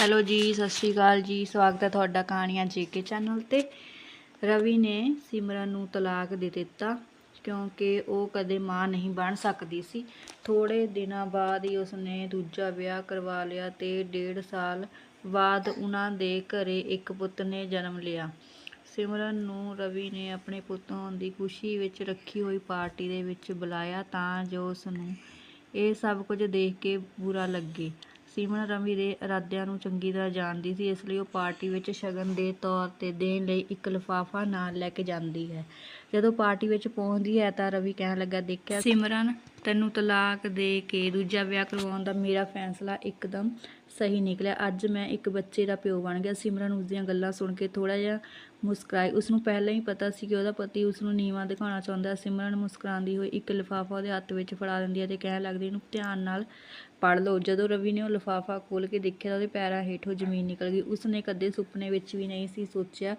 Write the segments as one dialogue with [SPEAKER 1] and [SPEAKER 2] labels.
[SPEAKER 1] Hello ਜੀ, ਸਤਿ ਸ਼੍ਰੀ ਅਕਾਲ ਜੀ। ਸਵਾਗਤ ਹੈ ਤੁਹਾਡਾ ਕਹਾਣੀਆਂ ਜੇਕੇ ਚੈਨਲ ਤੇ। ਰਵੀ ਨੇ ਸਿਮਰਨ ਨੂੰ ਤਲਾਕ ਦੇ ਦਿੱਤਾ ਕਿਉਂਕਿ ਉਹ ਕਦੇ ਮਾਂ ਨਹੀਂ ਬਣ ਸਕਦੀ ਸੀ। ਥੋੜੇ ਦਿਨਾਂ ਬਾਅਦ ਹੀ ਉਸਨੇ ਦੂਜਾ ਵਿਆਹ ਕਰਵਾ ਲਿਆ ਤੇ ਡੇਢ ਸਾਲ ਬਾਅਦ ਉਹਨਾਂ ਦੇ ਘਰੇ ਇੱਕ ਪੁੱਤ ਨੇ ਜਨਮ ਲਿਆ। ਸਿਮਰਨ ਨੂੰ ਰਵੀ ਨੇ ਆਪਣੇ ਪੁੱਤ ਹੋਣ ਦੀ ਖੁਸ਼ੀ ਵਿੱਚ ਰੱਖੀ ਹੋਈ ਪਾਰਟੀ ਦੇ ਵਿੱਚ ਬੁਲਾਇਆ ਤਾਂ ਜੋ ਉਸ ਨੂੰ ਇਹ ਸਭ ਕੁਝ ਦੇਖ ਕੇ ਬੁਰਾ ਲੱਗੇ। ਸਿਮਰਨ ਰਵੀ ਦੇ ਇਰਾਦਿਆਂ ਨੂੰ ਚੰਗੀ ਤਰ੍ਹਾਂ ਜਾਣਦੀ ਸੀ, ਇਸ ਲਈ ਉਹ ਪਾਰਟੀ ਵਿੱਚ ਸ਼ਗਨ ਦੇ ਤੌਰ ਤੇ ਦੇਣ ਲਈ ਇੱਕ ਲਿਫਾਫਾ ਨਾਲ ਲੈ ਕੇ ਜਾਂਦੀ ਹੈ। ਜਦੋਂ ਪਾਰਟੀ ਵਿੱਚ ਪਹੁੰਚਦੀ ਹੈ ਤਾਂ ਰਵੀ ਕਹਿਣ ਲੱਗਾ, ਦੇਖਿਆ ਸਿਮਰਨ, ਤੈਨੂੰ ਤਲਾਕ ਦੇ ਕੇ ਦੂਜਾ ਵਿਆਹ ਕਰਵਾਉਣ ਦਾ ਮੇਰਾ ਫੈਸਲਾ ਇੱਕਦਮ ਸਹੀ ਨਿਕਲਿਆ। ਅੱਜ ਮੈਂ ਇੱਕ ਬੱਚੇ ਦਾ ਪਿਓ ਬਣ ਗਿਆ। ਸਿਮਰਨ ਉਸ ਦੀਆਂ ਗੱਲਾਂ ਸੁਣ ਕੇ ਥੋੜਾ ਜਿਹਾ ਮੁਸਕਰਾਈ ਉਸ ਨੂੰ ਪਹਿਲਾਂ ਹੀ ਪਤਾ ਸੀ ਕਿ ਉਹਦਾ ਪਤੀ ਉਸ ਨੂੰ ਨੀਵਾਂ ਦਿਖਾਉਣਾ ਚਾਹੁੰਦਾ। ਸਿਮਰਨ ਮੁਸਕਰਾਉਂਦੀ ਹੋਈ ਇੱਕ ਲਿਫਾਫਾ ਉਹਦੇ ਹੱਥ ਵਿੱਚ ਫੜਾ ਦਿੰਦੀ ਹੈ ਤੇ ਕਹਿਣ ਲੱਗਦੀ, ਇਹਨੂੰ ਧਿਆਨ ਨਾਲ ਪੜ੍ਹ ਲਓ। ਜਦੋਂ ਰਵੀ ਨੇ ਉਹ ਲਿਫਾਫਾ ਖੋਲ੍ਹ ਕੇ ਦੇਖਿਆ ਤਾਂ ਉਹਦੇ ਪੈਰਾਂ ਹੇਠੋਂ ਜ਼ਮੀਨ ਨਿਕਲ ਗਈ। ਉਸ ਨੇ ਕਦੇ ਸੁਪਨੇ ਵਿੱਚ ਵੀ ਨਹੀਂ ਸੀ ਸੋਚਿਆ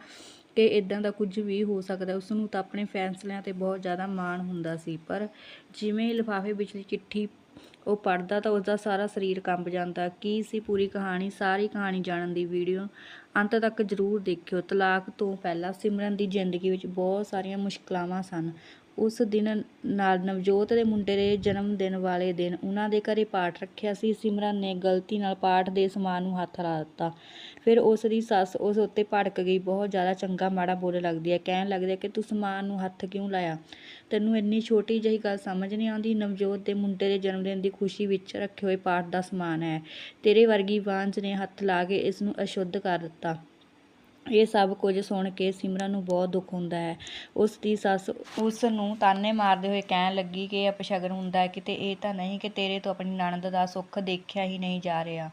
[SPEAKER 1] ਕਿ ਇਦਾਂ ਦਾ ਕੁਝ ਵੀ ਹੋ ਸਕਦਾ। ਉਸ ਨੂੰ ਤਾਂ ਆਪਣੇ ਫੈਸਲਿਆਂ ਤੇ ਬਹੁਤ ਜ਼ਿਆਦਾ ਮਾਣ ਹੁੰਦਾ ਸੀ। ਪਰ ਜਿਵੇਂ ਲਿਫਾਫੇ ਵਿਚਲੀ ਚਿੱਠੀ ਉਹ ਪੜ੍ਹਦਾ ਤਾਂ ਉਸਦਾ ਸਾਰਾ ਸਰੀਰ ਕੰਬ ਜਾਂਦਾ। ਕੀ ਸੀ ਪੂਰੀ ਕਹਾਣੀ? ਸਾਰੀ ਕਹਾਣੀ ਜਾਣਨ ਦੀ ਵੀਡੀਓ ਅੰਤ ਤੱਕ ਜ਼ਰੂਰ ਦੇਖਿਓ। ਤਲਾਕ ਤੋਂ ਪਹਿਲਾਂ ਸਿਮਰਨ ਦੀ ਜ਼ਿੰਦਗੀ ਵਿੱਚ ਬਹੁਤ ਸਾਰੀਆਂ ਮੁਸ਼ਕਲਾਵਾਂ ਸਨ। ਉਸ ਦਿਨ ਨਾਲ ਨਵਜੋਤ ਦੇ ਮੁੰਡੇ ਦੇ ਜਨਮ ਦਿਨ ਵਾਲੇ ਦਿਨ ਉਹਨਾਂ ਦੇ ਘਰੇ ਪਾਠ ਰੱਖਿਆ ਸੀ। ਸਿਮਰਨ ਨੇ ਗਲਤੀ ਨਾਲ ਪਾਠ ਦੇ ਸਮਾਨ ਨੂੰ ਹੱਥ ਲਾ ਦਿੱਤਾ। ਫਿਰ ਉਸ ਦੀ ਸੱਸ ਉਸ ਉੱਤੇ ਭੜਕ ਗਈ। ਬਹੁਤ ਜ਼ਿਆਦਾ ਚੰਗਾ ਮਾੜਾ ਬੋਲਣ ਲੱਗਦੀ ਹੈ। ਕਹਿਣ ਲੱਗਦੀ ਹੈ ਕਿ ਤੂੰ ਸਮਾਨ ਨੂੰ ਹੱਥ ਕਿਉਂ ਲਾਇਆ? ਤੈਨੂੰ ਇੰਨੀ ਛੋਟੀ ਜਿਹੀ ਗੱਲ ਸਮਝ ਨਹੀਂ ਆਉਂਦੀ। ਨਵਜੋਤ ਦੇ ਮੁੰਡੇ ਦੇ ਜਨਮ ਦਿਨ ਦੀ ਖੁਸ਼ੀ ਵਿੱਚ ਰੱਖੇ ਹੋਏ ਪਾਠ ਦਾ ਸਮਾਨ ਹੈ। ਤੇਰੇ ਵਰਗੀ ਵਾਂਝ ਨੇ ਹੱਥ ਲਾ ਕੇ ਇਸ ਨੂੰ ਅਸ਼ੁੱਧ ਕਰ ਦਿੱਤਾ। ਇਹ ਸਭ ਕੁਝ ਸੁਣ ਕੇ ਸਿਮਰਨ ਨੂੰ ਬਹੁਤ ਦੁੱਖ ਹੁੰਦਾ ਹੈ। ਉਸ ਦੀ ਸੱਸ ਉਸ ਨੂੰ ਤਾਨੇ ਮਾਰਦੇ ਹੋਏ ਕਹਿਣ ਲੱਗੀ ਕਿ ਇਹ ਅਪਸ਼ਗਨ ਹੁੰਦਾ ਹੈ। ਕਿਤੇ ਇਹ ਤਾਂ ਨਹੀਂ ਕਿ ਤੇਰੇ ਤੋਂ ਆਪਣੀ ਨਣਦ ਦਾ ਸੁੱਖ ਦੇਖਿਆ ਹੀ ਨਹੀਂ ਜਾ ਰਿਹਾ।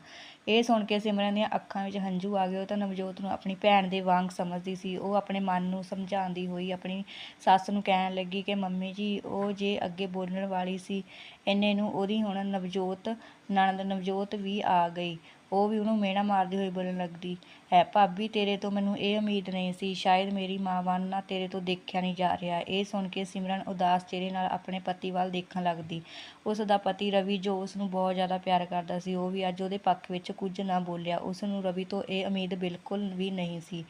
[SPEAKER 1] ਇਹ ਸੁਣ ਕੇ ਸਿਮਰਨ ਦੀਆਂ ਅੱਖਾਂ ਵਿੱਚ ਹੰਝੂ ਆ ਗਏ। ਉਹ ਤਾਂ ਨਵਜੋਤ ਨੂੰ ਆਪਣੀ ਭੈਣ ਦੇ ਵਾਂਗ ਸਮਝਦੀ ਸੀ। ਉਹ ਆਪਣੇ ਮਨ ਨੂੰ ਸਮਝਾਉਂਦੀ ਹੋਈ ਆਪਣੀ ਸੱਸ ਨੂੰ ਕਹਿਣ ਲੱਗੀ ਕਿ ਮੰਮੀ ਜੀ, ਉਹ ਜੇ ਅੱਗੇ ਬੋਲਣ ਵਾਲੀ ਸੀ, ਇੰਨੇ ਨੂੰ ਉਹਦੀ ਹੁਣ ਨਵਜੋਤ, ਨਣਦ ਨਵਜੋਤ ਵੀ ਆ ਗਈ। ਉਹ ਵੀ ਉਹਨੂੰ ਮਿਹਣਾ ਮਾਰਦੀ ਹੋਈ ਬੋਲਣ ਲੱਗਦੀ ਹੈ ਭਾਬੀ, ਤੇਰੇ ਤੋਂ ਮੈਨੂੰ ਇਹ ਉਮੀਦ ਨਹੀਂ ਸੀ, ਸ਼ਾਇਦ ਮੇਰੀ ਮਾਂ ਬਣਨਾ ਤੇਰੇ ਤੋਂ ਦੇਖਿਆ ਨਹੀਂ ਜਾ ਰਿਹਾ। ਇਹ ਸੁਣ ਕੇ ਸਿਮਰਨ ਉਦਾਸ ਚਿਹਰੇ ਨਾਲ ਆਪਣੇ ਪਤੀ ਵੱਲ ਦੇਖਣ ਲੱਗਦੀ। ਉਸ ਦਾ ਪਤੀ ਰਵੀ ਜੋ ਉਸ ਨੂੰ ਬਹੁਤ ਜ਼ਿਆਦਾ ਪਿਆਰ ਕਰਦਾ ਸੀ, ਉਹ ਵੀ ਅੱਜ ਉਹਦੇ ਪੱਖ ਵਿੱਚ ਕੁਝ ਨਾ ਬੋਲਿਆ। ਉਸ ਨੂੰ ਰਵੀ ਤੋਂ ਇਹ ਉਮੀਦ ਬਿਲਕੁਲ ਵੀ ਨਹੀਂ ਸੀ।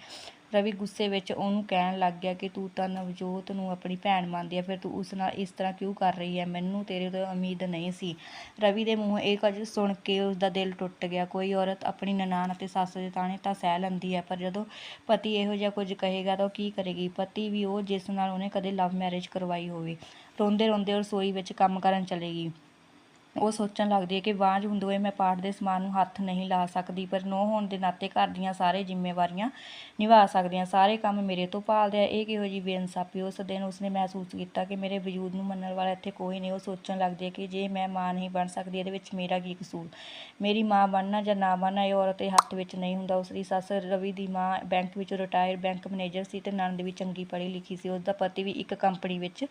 [SPEAKER 1] ਰਵੀ ਗੁੱਸੇ ਵਿੱਚ ਉਹਨੂੰ ਕਹਿਣ ਲੱਗ ਗਿਆ ਕਿ ਤੂੰ ਤਾਂ ਨਵਜੋਤ ਨੂੰ ਆਪਣੀ ਭੈਣ ਮੰਨਦੀ ਹੈ ਫਿਰ ਤੂੰ ਉਸ ਨਾਲ ਇਸ ਤਰ੍ਹਾਂ ਕਿਉਂ ਕਰ ਰਹੀ ਹੈ ਮੈਨੂੰ ਤੇਰੇ ਤੋਂ ਉਮੀਦ ਨਹੀਂ ਸੀ। ਰਵੀ ਦੇ ਮੂੰਹੋਂ ਇਹ ਕੁਝ ਸੁਣ ਕੇ ਉਸ ਦਾ ਦਿਲ ਟੁੱਟ ਗਿਆ। ਕੋਈ ਔਰਤ ਆਪਣੀ ਨਨਾਣ ਅਤੇ ਸੱਸ ਦੇ ਤਾਣੇ ਤਾਂ ਸਹਿ ਲੈਂਦੀ ਹੈ ਪਰ ਜਦੋਂ ਪਤੀ ਇਹੋ ਜਿਹਾ ਕੁਝ ਕਹੇਗਾ ਤਾਂ ਉਹ ਕੀ ਕਰੇਗੀ? ਪਤੀ ਵੀ ਉਹ ਜਿਸ ਨਾਲ ਉਹਨੇ ਕਦੇ ਲਵ ਮੈਰਿਜ ਕਰਵਾਈ ਹੋਵੇ। ਰੋਂਦੇ ਰੋਂਦੇ ਉਹ ਰਸੋਈ ਵਿੱਚ ਕੰਮ ਕਰਨ ਚਲੇਗੀ ਉਹ ਸੋਚਣ ਲੱਗਦੀ ਹੈ ਕਿ ਬਾਂਝ ਹੁੰਦੇ ਹੋਏ ਮੈਂ ਪਾਠ ਦੇ ਸਮਾਨ ਨੂੰ ਹੱਥ ਨਹੀਂ ਲਾ ਸਕਦੀ, ਪਰ ਨੋ ਹੋਣ ਦੇ ਨਾਤੇ ਘਰ ਦੀਆਂ ਸਾਰੇ ਜ਼ਿੰਮੇਵਾਰੀਆਂ ਨਿਭਾ ਸਕਦੀਆਂ। ਸਾਰੇ ਕੰਮ ਮੇਰੇ ਤੋਂ ਭਾਲਦੇ ਆ। ਇਹ ਕਿਹੋ ਜਿਹੀ ਬੇਇਨਸਾਫੀ? ਉਸ ਦਿਨ ਉਸਨੇ ਮਹਿਸੂਸ ਕੀਤਾ ਕਿ ਮੇਰੇ ਵਜੂਦ ਨੂੰ ਮੰਨਣ ਵਾਲਾ ਇੱਥੇ ਕੋਈ ਨਹੀਂ। ਉਹ ਸੋਚਣ ਲੱਗਦੀ ਹੈ ਕਿ ਜੇ ਮੈਂ ਮਾਂ ਨਹੀਂ ਬਣ ਸਕਦੀ, ਇਹਦੇ ਵਿੱਚ ਮੇਰਾ ਕੀ ਕਸੂਰ? ਮੇਰੀ ਮਾਂ ਬਣਨਾ ਜਾਂ ਨਾ ਬਣਨਾ, ਇਹ ਔਰਤ ਦੇ ਹੱਥ ਵਿੱਚ ਨਹੀਂ ਹੁੰਦਾ। ਉਸ ਦੀ ਸੱਸ ਰਵੀ ਦੀ ਮਾਂ ਬੈਂਕ ਵਿੱਚੋਂ ਰਿਟਾਇਰ ਬੈਂਕ ਮੈਨੇਜਰ ਸੀ ਤੇ ਨਣਦ ਵੀ ਚੰਗੀ ਪੜ੍ਹੀ ਲਿਖੀ ਸੀ। ਉਸ ਦਾ ਪਤੀ ਵੀ ਇੱਕ ਕੰਪਨੀ ਵਿੱਚ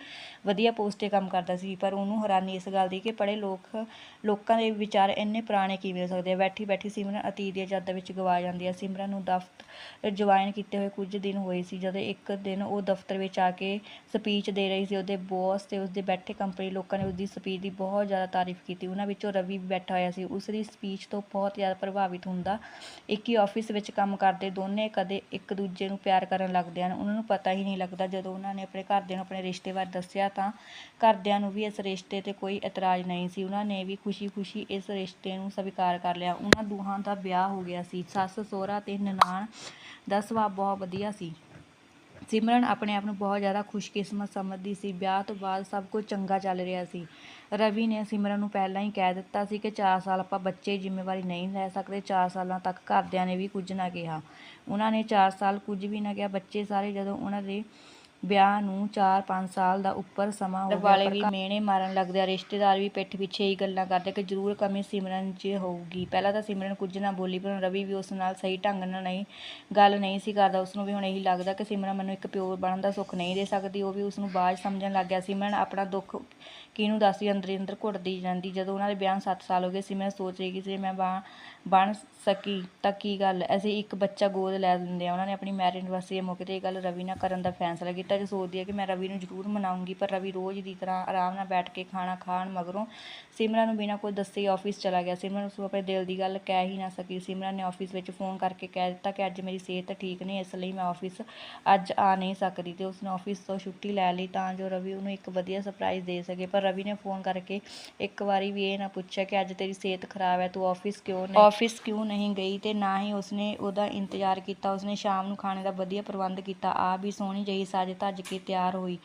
[SPEAKER 1] ਵਧੀਆ ਪੋਸਟ 'ਤੇ ਕੰਮ ਕਰਦਾ ਸੀ, ਪਰ ਉਹਨੂੰ ਹੈਰਾਨੀ ਇਸ ਗੱਲ ਦੀ ਕਿ ਪੜ੍ਹੇ ਲੋਕ ਲੋਕਾਂ ਦੇ ਵਿਚਾਰ ਇੰਨੇ ਪੁਰਾਣੇ ਕਿਵੇਂ ਹੋ ਸਕਦੇ ਆ? ਬੈਠੀ ਬੈਠੀ ਸਿਮਰਨ ਅਤੀਤ ਦੀਆਂ ਯਾਦਾਂ ਵਿੱਚ ਗਵਾ ਜਾਂਦੀ ਹੈ ਸਿਮਰਨ ਨੂੰ ਦਫ਼ਤਰ ਜੁਆਇਨ ਕੀਤੇ ਹੋਏ ਕੁਝ ਦਿਨ ਹੋਏ ਸੀ, ਜਦੋਂ ਇੱਕ ਦਿਨ ਉਹ ਦਫ਼ਤਰ ਵਿੱਚ ਆ ਕੇ ਸਪੀਚ ਦੇ ਰਹੀ ਸੀ। ਉਹਦੇ ਬੌਸ ਤੇ ਉਸਦੇ ਬੈਠੇ ਕੰਪਨੀ ਲੋਕਾਂ ਨੇ ਉਸਦੀ ਸਪੀਚ ਦੀ ਬਹੁਤ ਜ਼ਿਆਦਾ ਤਾਰੀਫ ਕੀਤੀ। ਉਹਨਾਂ ਵਿੱਚੋਂ ਰਵੀ ਵੀ ਬੈਠਾ ਹੋਇਆ ਸੀ। ਉਸ ਦੀ ਸਪੀਚ ਤੋਂ ਬਹੁਤ ਜ਼ਿਆਦਾ ਪ੍ਰਭਾਵਿਤ ਹੁੰਦਾ ਇੱਕ ਹੀ ਆਫਿਸ ਵਿੱਚ ਕੰਮ ਕਰਦੇ ਦੋਨੇ ਕਦੇ ਇੱਕ ਦੂਜੇ ਨੂੰ ਪਿਆਰ ਕਰਨ ਲੱਗਦੇ ਹਨ। ਉਹਨਾਂ ਨੂੰ ਪਤਾ ਹੀ ਨਹੀਂ ਲੱਗਦਾ ਜਦੋਂ ਉਹਨਾਂ ਨੇ ਆਪਣੇ ਘਰਦਿਆਂ ਨੂੰ ਆਪਣੇ ਰਿਸ਼ਤੇ ਬਾਰੇ ਦੱਸਿਆ ਤਾਂ ਘਰਦਿਆਂ ਨੂੰ ਵੀ ਇਸ ਰਿਸ਼ਤੇ ਤੇ ਕੋਈ ਇਤਰਾਜ਼ ਨਹੀਂ ਸੀ। ਉਹਨਾਂ ਨੇ ਵੀ ਖੁਸ਼ੀ-ਖੁਸ਼ੀ ਇਸ ਰਿਸ਼ਤੇ ਨੂੰ ਸਵੀਕਾਰ ਕਰ ਲਿਆ। ਉਹਨਾਂ ਦੋਹਾਂ ਦਾ ਵਿਆਹ ਹੋ ਗਿਆ ਸੀ। ਸੱਸ, ਸਹੁਰਾ ਤੇ ਨਨਾਣ ਦਾ ਸੁਭਾਅ ਬਹੁਤ ਵਧੀਆ ਸੀ। ਸਿਮਰਨ ਆਪਣੇ ਆਪ ਨੂੰ ਬਹੁਤ ਜ਼ਿਆਦਾ ਖੁਸ਼ਕਿਸਮਤ ਸਮਝਦੀ ਸੀ। ਵਿਆਹ ਤੋਂ ਬਾਅਦ ਸਭ ਕੁਝ ਚੰਗਾ ਚੱਲ ਰਿਹਾ ਸੀ। ਰਵੀ ਨੇ ਸਿਮਰਨ ਨੂੰ ਪਹਿਲਾਂ ਹੀ ਕਹਿ ਦਿੱਤਾ ਸੀ ਕਿ ਚਾਰ ਸਾਲ ਆਪਾਂ ਬੱਚੇ ਦੀ ਜ਼ਿੰਮੇਵਾਰੀ ਨਹੀਂ ਲੈ ਸਕਦੇ। ਚਾਰ ਸਾਲਾਂ ਤੱਕ ਘਰਦਿਆਂ ਨੇ ਵੀ ਕੁਝ ਨਾ ਕਿਹਾ। ਉਹਨਾਂ ਨੇ ਚਾਰ ਸਾਲ ਕੁਝ ਵੀ ਨਾ ਕਿਹਾ। ਬੱਚੇ ਸਾਰੇ ਜਦੋਂ ਉਹਨਾਂ ਦੇ ਵਿਆਹ ਨੂੰ 4-5 ਸਾਲ ਦਾ ਉੱਪਰ ਸਮਾਂ ਹੋ ਗਿਆ ਵਾਲੇ ਵੀ ਮੇਣੇ ਮਾਰਨ ਲੱਗਦੇ ਆ ਰਿਸ਼ਤੇਦਾਰ ਵੀ ਪਿੱਠ ਪਿੱਛੇ ਹੀ ਗੱਲਾਂ ਕਰਦੇ ਕਿ ਜ਼ਰੂਰ ਕਮੀ ਸਿਮਰਨ 'ਚ ਹੋਊਗੀ। ਪਹਿਲਾਂ ਤਾਂ ਸਿਮਰਨ ਕੁਝ ਨਾ ਬੋਲੀ ਪਰ ਰਵੀ ਵੀ ਉਸ ਨਾਲ ਸਹੀ ਢੰਗ ਨਾਲ ਨਹੀਂ ਗੱਲ ਨਹੀਂ ਸੀ ਕਰਦਾ। ਉਸ ਨੂੰ ਵੀ ਹੁਣ ਇਹੀ ਲੱਗਦਾ ਕਿ ਸਿਮਰਨ ਮੈਨੂੰ ਇੱਕ ਪਿਓ ਬਣਨ ਦਾ ਸੁੱਖ ਨਹੀਂ ਦੇ ਸਕਦੀ। ਉਹ ਵੀ ਉਸ ਨੂੰ ਬਾਝ ਸਮਝਣ ਲੱਗ ਗਿਆ। ਸਿਮਰਨ ਆਪਣਾ ਦੁੱਖ ਕਿਹਨੂੰ ਦੱਸਦੀ? ਅੰਦਰ ਅੰਦਰ ਘੁੱਟਦੀ ਜਾਂਦੀ। ਜਦੋਂ ਉਹਨਾਂ ਦੇ ਵਿਆਹ ਨੂੰ 7 ਸਾਲ ਹੋ ਗਏ ਸਿਮਰਨ ਸੋਚ ਰਹੀ ਕਿ ਜੇ ਮੈਂ ਬਾ ਬਣ ਸਕੀ ਤਾਂ ਕੀ ਗੱਲ? ਅਸੀਂ ਇੱਕ ਬੱਚਾ ਗੋਦ ਲੈ ਲੈਂਦੇ ਆ। ਉਹਨਾਂ ਨੇ ਆਪਣੀ ਮੈਰਿਜ ਐਨਵਰਸਰੀ ਦੇ ਮੌਕੇ ਤੇ ਇਹ ਗੱਲ ਰਵੀ ਨਾਲ ਕਰਨ ਦਾ ਫੈਸਲਾ ਕੀਤਾ। ਜੋ ਸੋਚਦੀ ਹੈ ਕਿ ਮੈਂ ਰਵੀ ਨੂੰ ਜ਼ਰੂਰ ਮਨਾਉਂਗੀ, ਪਰ ਰਵੀ ਰੋਜ਼ ਦੀ ਤਰ੍ਹਾਂ ਆਰਾਮ ਨਾਲ ਬੈਠ ਕੇ ਖਾਣਾ ਖਾਣ ਮਗਰੋਂ ਸਿਮਰਨ ਨੂੰ ਬਿਨਾਂ ਕੋਈ ਦੱਸੇ ਆਫਿਸ ਚਲਾ ਗਿਆ। ਸਿਮਰਨ ਉਸ ਨੂੰ ਆਪਣੇ ਦਿਲ ਦੀ ਗੱਲ ਕਹਿ ਹੀ ਨਾ ਸਕੀ। ਸਿਮਰਨ ਨੇ ਆਫਿਸ ਵਿੱਚ ਫੋਨ ਕਰਕੇ ਕਹਿ ਦਿੱਤਾ ਕਿ ਅੱਜ ਮੇਰੀ ਸਿਹਤ ਠੀਕ ਨਹੀਂ, ਇਸ ਲਈ ਮੈਂ ਆਫਿਸ ਅੱਜ ਆ ਨਹੀਂ ਸਕਦੀ ਤੇ ਉਸਨੇ ਆਫਿਸ ਤੋਂ ਛੁੱਟੀ ਲੈ ਲਈ ਤਾਂ ਜੋ ਰਵੀ ਉਹਨੂੰ ਇੱਕ ਵਧੀਆ ਸਰਪ੍ਰਾਈਜ਼ ਦੇ ਸਕੇ। ਪਰ ਰਵੀ ਨੇ ਫੋਨ ਕਰਕੇ ਇੱਕ ਵਾਰੀ ਵੀ ਇਹ ਨਾ ਪੁੱਛਿਆ ਕਿ ਅੱਜ ਤੇਰੀ ਸਿਹਤ ਖਰਾਬ ਹੈ, ਤੂੰ ਆਫਿਸ ਕਿਉਂ ਨਹੀਂ? ਆਫਿਸ ਕਿਉਂ ਨਹੀਂ ਗਈ ਤੇ ਨਾ ਹੀ ਉਸਨੇ ਉਹਦਾ ਇੰਤਜ਼ਾਰ ਕੀਤਾ। ਉਸਨੇ ਸ਼ਾਮ ਨੂੰ ਖਾਣੇ ਦਾ ਵਧੀਆ ਪ੍ਰਬੰਧ ਕੀਤਾ। ਆਪ ਵੀ ਸੋਹਣੀ ਜਿਹੀ ਸੱਜ ਧੱਜ ਕੇ ਤਿਆਰ ਹੋਈ।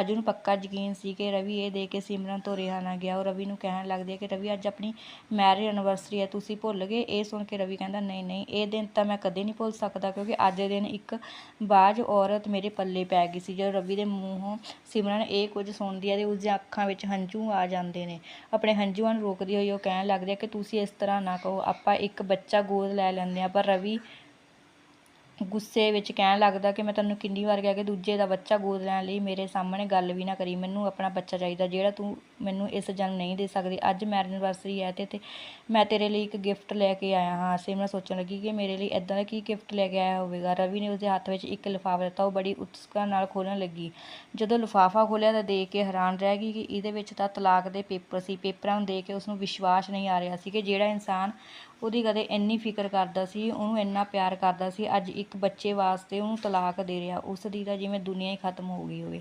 [SPEAKER 1] ਅੱਜ ਉਹਨੂੰ ਪੱਕਾ ਯਕੀਨ ਸੀ ਕਿ ਰਵੀ ਇਹ ਦੇ ਕੇ ਸਿਮਰਨ ਤੋਂ ਰਿਹਾ ਨਾ ਗਿਆ। ਉਹ ਰਵੀ ਨੂੰ ਕਹਿਣ ਲੱਗਦੀ ਹੈ ਕਿ ਰਵੀ, ਅੱਜ ਆਪਣੀ ਮੈਰਿਜ ਐਨੀਵਰਸਰੀ ਹੈ, ਤੁਸੀਂ ਭੁੱਲ ਗਏ? ਇਹ ਸੁਣ ਕੇ ਰਵੀ ਕਹਿੰਦਾ, ਨਹੀਂ ਨਹੀਂ, ਇਹ ਦਿਨ ਤਾਂ ਮੈਂ ਕਦੇ ਨਹੀਂ ਭੁੱਲ ਸਕਦਾ, ਕਿਉਂਕਿ ਅੱਜ ਦੇ ਦਿਨ ਇੱਕ ਬਾਜ ਔਰਤ ਮੇਰੇ ਪੱਲੇ ਪੈ ਗਈ ਸੀ। ਜਦੋਂ ਰਵੀ ਦੇ ਮੂੰਹੋਂ ਸਿਮਰਨ ਇਹ ਕੁਝ ਸੁਣਦੀ ਹੈ ਤੇ ਉਸਦੀਆਂ ਅੱਖਾਂ ਵਿੱਚ ਹੰਝੂ ਆ ਜਾਂਦੇ ਨੇ। ਆਪਣੇ ਹੰਝੂਆਂ ਨੂੰ ਰੋਕਦੀ ਹੋਈ ਉਹ ਕਹਿਣ ਲੱਗਦੀ ਹੈ ਕਿ ਤੁਸੀਂ ਇਸ ਤਰ੍ਹਾਂ ਨਾ ਕਹੋ। ਆਪਾਂ ਇੱਕ ਬੱਚਾ ਗੋਦ ਲੈ ਲੈਂਦੇ ਆ ਪਰ ਰਵੀ ਗੁੱਸੇ ਵਿੱਚ ਕਹਿਣ ਲੱਗਦਾ ਕਿ ਮੈਂ ਤੈਨੂੰ ਕਿੰਨੀ ਵਾਰ ਕਿਹਾ ਕਿ ਦੂਜੇ ਦਾ ਬੱਚਾ ਗੋਦ ਲੈਣ ਲਈ ਮੇਰੇ ਸਾਹਮਣੇ ਗੱਲ ਵੀ ਨਾ ਕਰੀ, ਮੈਨੂੰ ਆਪਣਾ ਬੱਚਾ ਚਾਹੀਦਾ ਜਿਹੜਾ ਤੂੰ ਮੈਨੂੰ ਇਸ ਜਨਮ ਨਹੀਂ ਦੇ ਸਕਦੀ। ਅੱਜ ਮੈਰਿਜ ਐਨਵਰਸਰੀ ਹੈ ਤੇ ਮੈਂ ਤੇਰੇ ਲਈ ਇੱਕ ਗਿਫਟ ਲੈ ਕੇ ਆਇਆ ਹਾਂ। ਸਿਮਰਨ ਸੋਚਣ ਲੱਗੀ ਕਿ ਮੇਰੇ ਲਈ ਇਦਾਂ ਦਾ ਕੀ ਗਿਫਟ ਲੈ ਕੇ ਆਇਆ ਹੋਵੇਗਾ? ਰਵੀ ਨੇ ਉਸਦੇ ਹੱਥ ਵਿੱਚ ਇੱਕ ਲਿਫਾਫਾ ਦਿੱਤਾ, ਉਹ ਬੜੀ ਉਤਸੁਕਤਾ ਨਾਲ ਖੋਲ੍ਹਣ ਲੱਗੀ। ਜਦੋਂ ਲਿਫਾਫਾ ਖੋਲ੍ਹਿਆ ਤਾਂ ਦੇਖ ਕੇ ਹੈਰਾਨ ਰਹਿ ਗਈ ਕਿ ਇਹਦੇ ਵਿੱਚ ਤਾਂ ਤਲਾਕ ਦੇ ਪੇਪਰ ਸੀ, ਪੇਪਰਾਂ ਨੂੰ ਦੇਖ ਕੇ ਉਸ ਨੂੰ ਵਿਸ਼ਵਾਸ ਨਹੀਂ ਆ ਰਿਹਾ ਸੀ ਕਿ ਜਿਹੜਾ ਇਨਸਾਨ ਉਹਦੀ ਕਦੇ ਇੰਨੀ ਫਿਕਰ ਕਰਦਾ ਸੀ, ਉਹਨੂੰ ਇੰਨਾ ਪਿਆਰ ਕਰਦਾ ਸੀ, ਅੱਜ ਇੱਕ ਇੱਕ ਬੱਚੇ ਵਾਸਤੇ ਉਹਨੂੰ ਤਲਾਕ ਦੇ ਰਿਹਾ ਉਸ ਦੀ ਤਾਂ ਜਿਵੇਂ ਦੁਨੀਆ ਹੀ ਖਤਮ ਹੋ ਗਈ ਹੋਵੇ।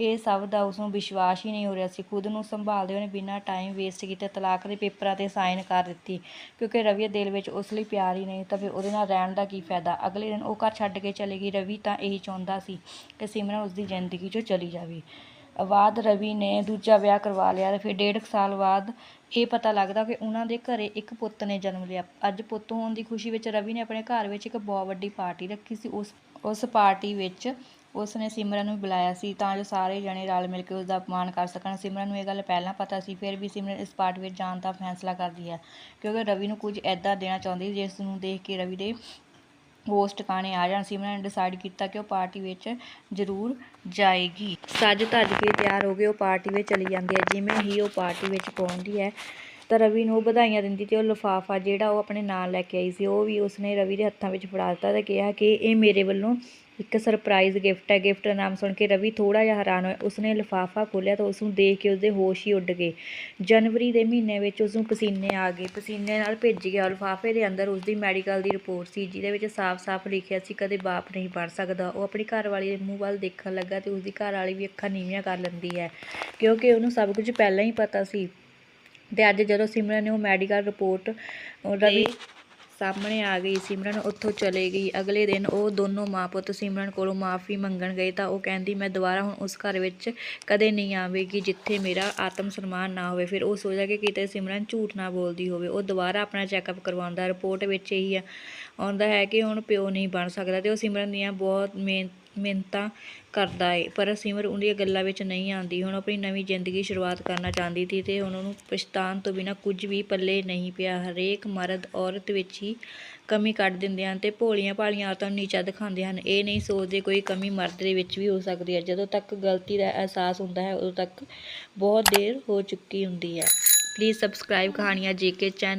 [SPEAKER 1] ਇਹ ਸਭ ਦਾ ਉਸ ਨੂੰ ਵਿਸ਼ਵਾਸ ਹੀ ਨਹੀਂ ਹੋ ਰਿਹਾ ਸੀ। ਖੁਦ ਨੂੰ ਸੰਭਾਲਦੇ ਉਹਨੇ ਬਿਨਾਂ ਟਾਈਮ ਵੇਸਟ ਕੀਤੇ ਤਲਾਕ ਦੇ ਪੇਪਰਾਂ ਤੇ ਸਾਈਨ ਕਰ ਦਿੱਤੀ। ਕਿਉਂਕਿ ਰਵੀ ਦੇ ਦਿਲ ਵਿੱਚ ਉਸ ਲਈ ਪਿਆਰ ਹੀ ਨਹੀਂ, ਤਾਂ ਫਿਰ ਉਹਦੇ ਨਾਲ ਰਹਿਣ ਦਾ ਕੀ ਫਾਇਦਾ? ਅਗਲੇ ਦਿਨ ਉਹ ਘਰ ਛੱਡ ਕੇ ਚਲੇ ਗਈ। ਰਵੀ ਤਾਂ ਇਹੀ ਚਾਹੁੰਦਾ ਸੀ ਕਿ ਸਿਮਰਨ ਉਸ ਦੀ ਜ਼ਿੰਦਗੀ 'ਚੋਂ ਚਲੀ ਜਾਵੇ। ਬਾਅਦ ਰਵੀ ਨੇ ਦੂਜਾ ਵਿਆਹ ਕਰਵਾ ਲਿਆ ਅਤੇ ਫਿਰ ਡੇਢ ਕੁ ਸਾਲ ਬਾਅਦ ਇਹ ਪਤਾ ਲੱਗਦਾ ਕਿ ਉਹਨਾਂ ਦੇ ਘਰ ਇੱਕ ਪੁੱਤ ਨੇ ਜਨਮ ਲਿਆ। ਅੱਜ ਪੁੱਤ ਹੋਣ ਦੀ ਖੁਸ਼ੀ ਵਿੱਚ ਰਵੀ ਨੇ ਆਪਣੇ ਘਰ ਵਿੱਚ ਇੱਕ ਬਹੁਤ ਵੱਡੀ ਪਾਰਟੀ ਰੱਖੀ ਸੀ। ਉਸ ਉਸ ਪਾਰਟੀ ਵਿੱਚ ਉਸ ਨੇ ਸਿਮਰਨ ਨੂੰ ਬੁਲਾਇਆ ਸੀ ਤਾਂ ਜੋ ਸਾਰੇ ਜਣੇ ਰਲ ਮਿਲ ਕੇ ਉਸ ਦਾ ਅਪਮਾਨ ਕਰ ਸਕਣ। ਸਿਮਰਨ ਨੂੰ ਇਹ ਗੱਲ ਪਹਿਲਾਂ ਪਤਾ ਸੀ, ਫਿਰ ਵੀ ਸਿਮਰਨ ਇਸ ਪਾਰਟੀ ਵਿੱਚ ਜਾਣ ਦਾ ਫੈਸਲਾ ਕਰਦੀ ਹੈ। ਕਿਉਂਕਿ ਰਵੀ ਨੂੰ ਕੁਝ ਐਦਾਂ ਦੇਣਾ ਚਾਹੁੰਦੀ ਜਿਸ ਨੂੰ ਦੇਖ ਕੇ ਰਵੀ ਦੇ ਹੋਸ਼ ਟਿਕਾਣੇ ਆ ਜਾਣ ਸਿਮਰਨ ਨੇ ਡਿਸਾਈਡ ਕੀਤਾ ਕਿ ਉਹ ਪਾਰਟੀ ਵਿੱਚ ਜ਼ਰੂਰ ਜਾਏਗੀ। ਸੱਜ ਧੱਜ ਕੇ ਤਿਆਰ ਹੋ ਕੇ ਉਹ ਪਾਰਟੀ ਵਿੱਚ ਚਲੀ ਜਾਂਦੀ ਹੈ। ਜਿਵੇਂ ਹੀ ਉਹ ਪਾਰਟੀ ਵਿੱਚ ਪਹੁੰਚਦੀ ਹੈ ਤਾਂ ਰਵੀ ਨੂੰ ਉਹ ਵਧਾਈਆਂ ਦਿੰਦੀ ਤੇ ਉਹ ਲਿਫਾਫਾ ਜਿਹੜਾ ਉਹ ਆਪਣੇ ਨਾਲ ਲੈ ਕੇ ਆਈ ਸੀ, ਉਹ ਵੀ ਉਸਨੇ ਰਵੀ ਦੇ ਹੱਥਾਂ ਵਿੱਚ ਫੜਾ ਦਿੱਤਾ ਤੇ ਕਿਹਾ ਕਿ ਇਹ ਮੇਰੇ ਵੱਲੋਂ ਇੱਕ ਸਰਪ੍ਰਾਈਜ਼ ਗਿਫਟ ਹੈ ਗਿਫਟ ਦਾ ਨਾਮ ਸੁਣ ਕੇ ਰਵੀ ਥੋੜਾ ਜਿਹਾ ਹੈਰਾਨ ਹੋਇਆ। ਉਸਨੇ ਲਿਫਾਫਾ ਖੋਲ੍ਹਿਆ ਤਾਂ ਉਸ ਨੂੰ ਦੇਖ ਕੇ ਉਸਦੇ ਹੋਸ਼ ਹੀ ਉੱਡ ਗਏ। ਜਨਵਰੀ ਦੇ ਮਹੀਨੇ ਵਿੱਚ ਉਸ ਨੂੰ ਪਸੀਨੇ ਆ ਗਏ। ਪਸੀਨੇ ਨਾਲ ਭਿੱਜ ਗਿਆ ਲਿਫਾਫੇ ਦੇ ਅੰਦਰ ਉਸਦੀ ਮੈਡੀਕਲ ਦੀ ਰਿਪੋਰਟ ਸੀ, ਜਿਹਦੇ ਵਿੱਚ ਸਾਫ਼-ਸਾਫ਼ ਲਿਖਿਆ ਸੀ, ਕਦੇ ਬਾਪ ਨਹੀਂ ਬਣ ਸਕਦਾ। ਉਹ ਆਪਣੀ ਘਰਵਾਲੀ ਦੇ ਮੂੰਹ ਵੱਲ ਦੇਖਣ ਲੱਗਾ ਤੇ ਉਸਦੀ ਘਰਵਾਲੀ ਵੀ ਅੱਖਾਂ ਨੀਵੀਆਂ ਕਰ ਲੈਂਦੀ ਹੈ, ਕਿਉਂਕਿ ਉਹਨੂੰ ਸਭ ਕੁਝ ਪਹਿਲਾਂ ਹੀ ਪਤਾ ਸੀ। ਤੇ ਅੱਜ ਜਦੋਂ ਸਿਮਰਨ ਨੇ ਉਹ ਮੈਡੀਕਲ ਰਿਪੋਰਟ ਰਵੀ ਸਾਹਮਣੇ ਆ ਗਈ। ਸਿਮਰਨ ਉੱਥੋਂ ਚਲੇ ਗਈ। ਅਗਲੇ ਦਿਨ ਉਹ ਦੋਨੋਂ ਮਾਂ ਪੁੱਤ ਸਿਮਰਨ ਕੋਲੋਂ ਮਾਫੀ ਮੰਗਣ ਗਏ ਤਾਂ ਉਹ ਕਹਿੰਦੀ, ਮੈਂ ਦੁਬਾਰਾ ਹੁਣ ਉਸ ਘਰ ਵਿੱਚ ਕਦੇ ਨਹੀਂ ਆਵੇਗੀ ਜਿੱਥੇ ਮੇਰਾ ਆਤਮ ਸਨਮਾਨ ਨਾ ਹੋਵੇ। ਫਿਰ ਉਹ ਸੋਚਿਆ ਕਿ ਕਿਤੇ ਸਿਮਰਨ ਝੂਠ ਨਾ ਬੋਲਦੀ ਹੋਵੇ। ਉਹ ਦੁਬਾਰਾ ਆਪਣਾ ਚੈੱਕਅਪ ਕਰਵਾਉਂਦਾ। ਰਿਪੋਰਟ ਵਿੱਚ ਇਹੀ ਆਉਂਦਾ ਹੈ ਕਿ ਹੁਣ ਪਿਓ ਨਹੀਂ ਬਣ ਸਕਦਾ ਤੇ ਉਹ ਸਿਮਰਨ ਦੀਆਂ ਬਹੁਤ ਮਿਹਨਤ ਮਿਹਨਤਾਂ ਕਰਦਾ ਏ। ਪਰ ਸਿਮਰ ਉਹਦੀਆਂ ਗੱਲਾਂ ਵਿੱਚ ਨਹੀਂ ਆਉਂਦੀ। ਹੁਣ ਆਪਣੀ ਨਵੀਂ ਜ਼ਿੰਦਗੀ ਸ਼ੁਰੂਆਤ ਕਰਨਾ ਚਾਹੁੰਦੀ ਸੀ ਤੇ ਹੁਣ ਉਹਨੂੰ ਪਛਤਾਣ ਤੋਂ ਬਿਨਾਂ ਕੁਝ ਵੀ ਪੱਲੇ ਨਹੀਂ ਪਿਆ। ਹਰੇਕ ਮਰਦ ਔਰਤ ਵਿੱਚ ਹੀ ਕਮੀ ਕੱਢ ਦਿੰਦੇ ਹਨ ਤੇ ਭੋਲੀਆਂ ਭਾਲੀਆਂ ਔਰਤਾਂ ਨੂੰ ਨੀਚਾ ਦਿਖਾਉਂਦੇ ਹਨ। ਇਹ ਨਹੀਂ ਸੋਚਦੇ ਕੋਈ ਕਮੀ ਮਰਦ ਦੇ ਵਿੱਚ ਵੀ ਹੋ ਸਕਦੀ ਹੈ। ਜਦੋਂ ਤੱਕ ਗਲਤੀ ਦਾ ਅਹਿਸਾਸ ਹੁੰਦਾ ਹੈ, ਉਦੋਂ ਤੱਕ ਬਹੁਤ ਦੇਰ ਹੋ ਚੁੱਕੀ ਹੁੰਦੀ ਹੈ। ਪਲੀਜ਼ ਸਬਸਕ੍ਰਾਈਬ ਕਹਾਣੀਆਂ ਜੇਕੇ ਚੈਨਲ